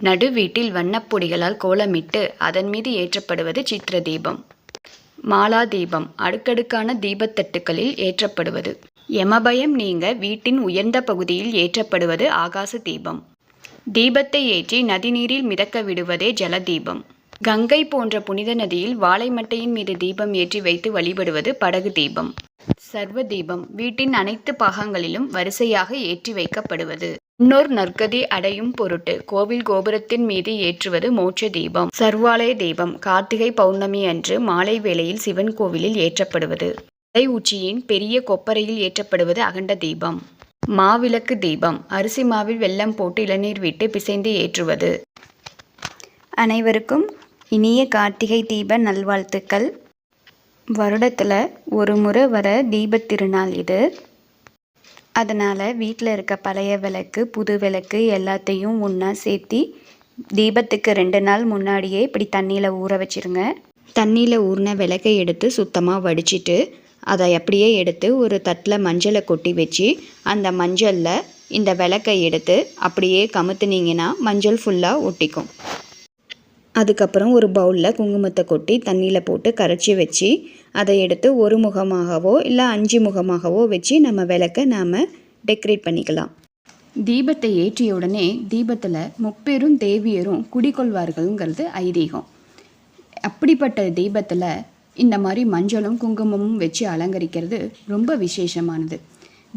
நடுவீட்டில் வண்ணப்பொடிகளால் கோலமிட்டு அதன் மீது ஏற்றப்படுவது சித்திர தீபம் மாலா தீபம் அடுக்கடுக்கான தீபத்தட்டுக்களில் ஏற்றப்படுவது. யமபயம் நீங்க வீட்டின் உயர்ந்த பகுதியில் ஏற்றப்படுவது ஆகாச தீபம். தீபத்தை ஏற்றி நதிநீரில் மிதக்க விடுவதே ஜலதீபம். கங்கை போன்ற புனித நதியில் வாழை மட்டையின் மீது தீபம் ஏற்றி வைத்து வழிபடுவது படகு தீபம். சர்வ தீபம் வீட்டின் அனைத்து பாகங்களிலும் வரிசையாக ஏற்றி வைக்கப்படுவது. முன்னோர் நற்கதி அடையும் பொருட்டு கோவில் கோபுரத்தின் மீது ஏற்றுவது மோட்ச தீபம். சர்வாலய தீபம் கார்த்திகை பௌர்ணமி அன்று மாலை வேளையில் சிவன் கோவிலில் ஏற்றப்படுவது. மலை உச்சியின் பெரிய கொப்பரையில் ஏற்றப்படுவது அகண்ட தீபம். மாவிளக்கு தீபம் அரிசி மாவில் வெள்ளம் போட்டு இளநீர் விட்டு பிசைந்து ஏற்றுவது. அனைவருக்கும் இனிய கார்த்திகை தீப நல்வாழ்த்துக்கள். வருடத்தில் ஒரு முறை வர தீபத் திருநாள் இது. அதனால் வீட்டில் இருக்க பழைய விளக்கு புது விளக்கு எல்லாத்தையும் ஒன்றா சேர்த்தி தீபத்துக்கு ரெண்டு நாள் முன்னாடியே இப்படி தண்ணியில் ஊற வச்சிருங்க. தண்ணியில் ஊறின விளக்கை எடுத்து சுத்தமாக வடிச்சிட்டு அதை அப்படியே எடுத்து ஒரு தட்டில் மஞ்சளை கொட்டி வச்சு அந்த மஞ்சளில் இந்த விளக்கை எடுத்து அப்படியே கமுத்துனீங்கன்னா மஞ்சள் ஃபுல்லாக ஒட்டிக்கும். அதுக்கப்புறம் ஒரு பவுலில் குங்குமத்தை கொட்டி தண்ணியில் போட்டு கரைச்சி வச்சு அதை எடுத்து ஒரு முகமாகவோ இல்லை அஞ்சு முகமாகவோ வச்சு நம்ம விளக்க நாம் டெக்கரேட் பண்ணிக்கலாம். தீபத்தை ஏற்றிய உடனே தீபத்தில் முப்பெரும் தேவியரும் குடிக்கொள்வார்கள்ங்கிறது ஐதீகம். அப்படிப்பட்ட தீபத்தில் இந்த மாதிரி மஞ்சளும் குங்குமமும் வச்சு அலங்கரிக்கிறது ரொம்ப விசேஷமானது.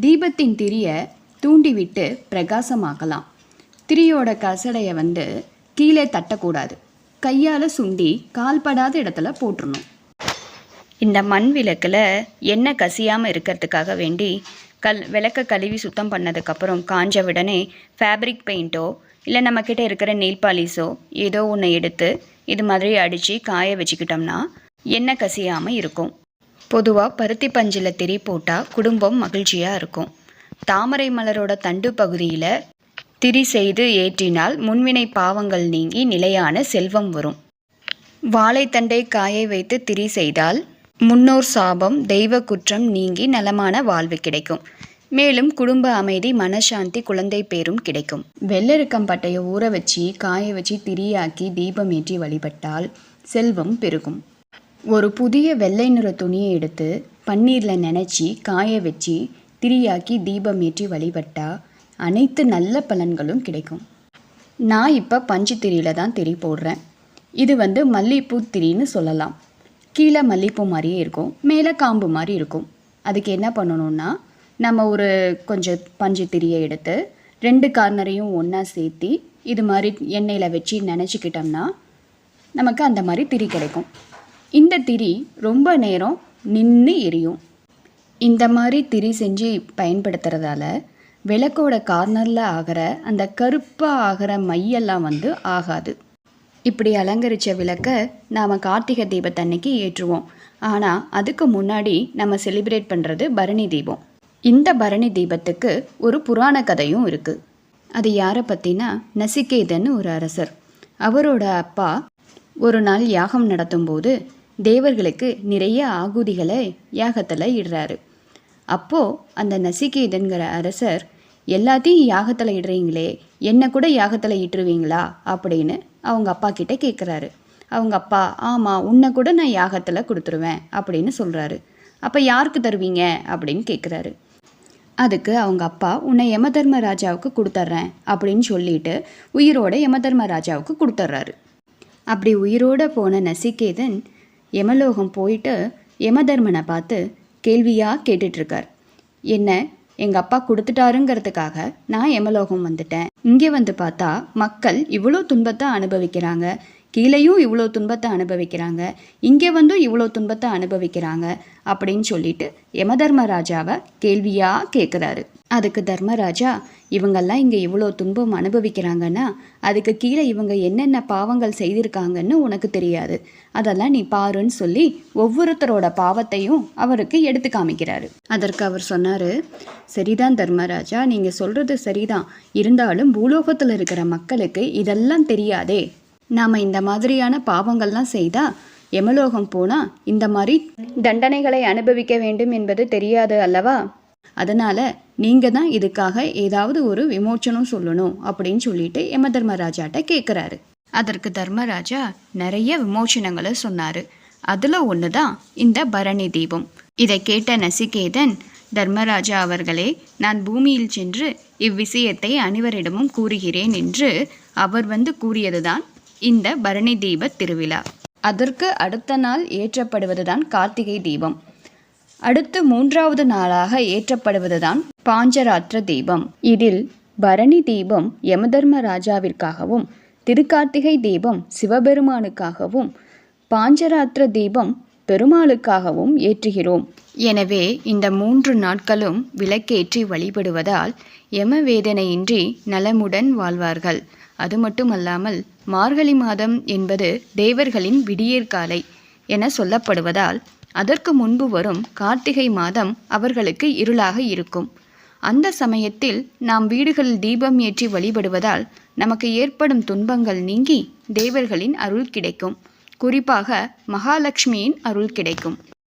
தீபத்தின் திரியை தூண்டிவிட்டு பிரகாசமாக்கலாம். திரியோட கசடையை வந்து கீழே தட்டக்கூடாது. கையால் சுண்டி கால்படாத இடத்துல போட்டுடணும் இந்த மண் விளக்கில் எண்ணெய் கசியாமல் இருக்கிறதுக்காக வேண்டி கல் விளக்க கழுவி சுத்தம் பண்ணதுக்கப்புறம் காஞ்ச உடனே ஃபேப்ரிக் பெயிண்ட்டோ இல்லை நம்மக்கிட்ட இருக்கிற நெயில் பாலிஸோ ஏதோ ஒன்று எடுத்து இது மாதிரி அடித்து காய வச்சுக்கிட்டோம்னா எண்ணெய் கசியாமல் இருக்கும். பொதுவாக பருத்தி பஞ்சில் திரி போட்டால் குடும்பம் மகிழ்ச்சியாக இருக்கும். தாமரை மலரோட தண்டு பகுதியில் திரி செய்து ஏற்றினால் முன்வினை பாவங்கள் நீங்கி நிலையான செல்வம் வரும். வாழைத்தண்டை காய வைத்து திரி செய்தால் முன்னோர் சாபம் தெய்வ குற்றம் நீங்கி நலமான வாழ்வு கிடைக்கும். மேலும் குடும்ப அமைதி மனசாந்தி குழந்தை பேரும் கிடைக்கும். வெள்ளரிக்கம் பட்டையை ஊற வச்சு காய வச்சு திரியாக்கி தீபம் ஏற்றி வழிபட்டால் செல்வம் பெருகும். ஒரு புதிய வெள்ளை நிற துணியை எடுத்து பன்னீரில் நினச்சி காய வச்சு திரியாக்கி தீபம் ஏற்றி வழிபட்டால் அனைத்து நல்ல பலன்களும் கிடைக்கும். நான் இப்போ பஞ்சு திரியில் தான் திரி போடுறேன். இது வந்து மல்லிகைப்பூ திரின்னு சொல்லலாம். கீழே மல்லிகைப்பூ மாதிரியே இருக்கும் மேலே காம்பு மாதிரி இருக்கும். அதுக்கு என்ன பண்ணணும்னா நம்ம ஒரு கொஞ்சம் பஞ்சு திரியை எடுத்து ரெண்டு கார்னரையும் ஒன்றா சேர்த்தி இது மாதிரி எண்ணெயில் வச்சு நினச்சிக்கிட்டோம்னா நமக்கு அந்த மாதிரி திரி கிடைக்கும். இந்த திரி ரொம்ப நேரம் நின்று எரியும். இந்த மாதிரி திரி செஞ்சு பயன்படுத்துறதால விளக்கோட கார்னரில் ஆகிற அந்த கருப்பாக ஆகிற மையெல்லாம் வந்து ஆகாது. இப்படி அலங்கரித்த விளக்கை நாம் கார்த்திகை தீபத்தன்னைக்கு ஏற்றுவோம். ஆனால் அதுக்கு முன்னாடி நம்ம செலிப்ரேட் பண்ணுறது பரணி தீபம். இந்த பரணி தீபத்துக்கு ஒரு புராண கதையும் இருக்குது அது யாரை பற்றினா நசிகேதன் ஒரு அரசர். அவரோட அப்பா ஒரு நாள் யாகம் நடத்தும்போது தேவர்களுக்கு நிறைய ஆகுதிகளை யாகத்தில் இடுறாரு. அப்போது அந்த நசிகேதன்கிற அரசர் எல்லாத்தையும் யாகத்தில் இடுறீங்களே என்னை கூட யாகத்தில் இட்டுருவீங்களா? அப்படின்னு அவங்க அப்பா கிட்ட கேட்குறாரு அவங்க அப்பா ஆமாம் உன்னை கூட நான் யாகத்தில் கொடுத்துருவேன் அப்படின்னு சொல்கிறாரு அப்போ யாருக்கு தருவீங்க? அப்படின்னு கேட்குறாரு அதுக்கு அவங்க அப்பா உன்னை யமதர்ம ராஜாவுக்கு கொடுத்துட்றேன் அப்படின்னு சொல்லிட்டு உயிரோட யமதர்ம ராஜாவுக்கு கொடுத்துட்றாரு அப்படி உயிரோட போன நசிகேதன் யமலோகம் போயிட்டு யமதர்மனை பார்த்து கேள்வியாக கேட்டுட்ருக்கார். என்ன எங்கள் அப்பா கொடுத்துட்டாருங்கிறதுக்காக நான் எமலோகம் வந்துட்டேன். இங்கே வந்து பார்த்தா மக்கள் இவ்வளோ துன்பத்தை அனுபவிக்கிறாங்க. கீழேயும் இவ்வளோ துன்பத்தை அனுபவிக்கிறாங்க. இங்கே வந்தும் இவ்வளோ துன்பத்தை அனுபவிக்கிறாங்க. அப்படின்னு சொல்லிட்டு யமதர்மராஜாவை கேள்வியாக கேட்குறாரு அதுக்கு தர்மராஜா இவங்கெல்லாம் இங்கே இவ்வளோ துன்பம் அனுபவிக்கிறாங்கன்னா அதுக்கு கீழே இவங்க என்னென்ன பாவங்கள் செய்திருக்காங்கன்னு உனக்கு தெரியாது. அதெல்லாம் நீ பாருன்னு சொல்லி ஒவ்வொருத்தரோட பாவத்தையும் அவருக்கு எடுத்து காமிக்கிறாரு. அதற்கு அவர் சொன்னார் சரிதான் தர்மராஜா நீங்கள் சொல்கிறது சரிதான். இருந்தாலும் பூலோகத்தில் இருக்கிற மக்களுக்கு இதெல்லாம் தெரியாதே. நாம் இந்த மாதிரியான பாவங்கள்லாம் செய்தால் யமலோகம் போனால் இந்த மாதிரி தண்டனைகளை அனுபவிக்க வேண்டும் என்பது தெரியாது அல்லவா? அதனால் நீங்கள் தான் இதுக்காக ஏதாவது ஒரு விமோச்சனம் சொல்லணும் அப்படின்னு சொல்லிட்டு யம தர்மராஜாட்ட கேட்குறாரு அதற்கு தர்மராஜா நிறைய விமோச்சனங்களை சொன்னார். அதில் ஒன்று தான் இந்த பரணி தீபம். இதை கேட்ட நசிகேதன் தர்மராஜா அவர்களே நான் பூமியில் சென்று இவ்விஷயத்தை அனைவரிடமும் கூறுகிறேன் என்று அவர் வந்து கூறியதுதான் இந்த பரணி தீப திருவிழா. அதற்கு அடுத்த நாள் ஏற்றப்படுவதுதான் கார்த்திகை தீபம். அடுத்து மூன்றாவது நாளாக ஏற்றப்படுவதுதான் பாஞ்சராத்திர தீபம். இதில் பரணி தீபம் யமதர்ம ராஜாவிற்காகவும் திருக்கார்த்திகை தீபம் சிவபெருமானுக்காகவும் பாஞ்சராத்திர தீபம் பெருமாளுக்காகவும் ஏற்றுகிறோம். எனவே இந்த மூன்று நாட்களும் விளக்கேற்றி வழிபடுவதால் யம வேதனையின்றி நலமுடன் வாழ்வார்கள். அது மட்டுமல்லாமல் மார்கழி மாதம் என்பது தேவர்களின் விடியற்காலை என சொல்லப்படுவதால் அதற்கு முன்பு வரும் கார்த்திகை மாதம் அவர்களுக்கு இருளாக இருக்கும். அந்த சமயத்தில் நாம் வீடுகளில் தீபம் ஏற்றி வழிபடுவதால் நமக்கு ஏற்படும் துன்பங்கள் நீங்கி தேவர்களின் அருள் கிடைக்கும். குறிப்பாக மகாலட்சுமியின் அருள் கிடைக்கும்.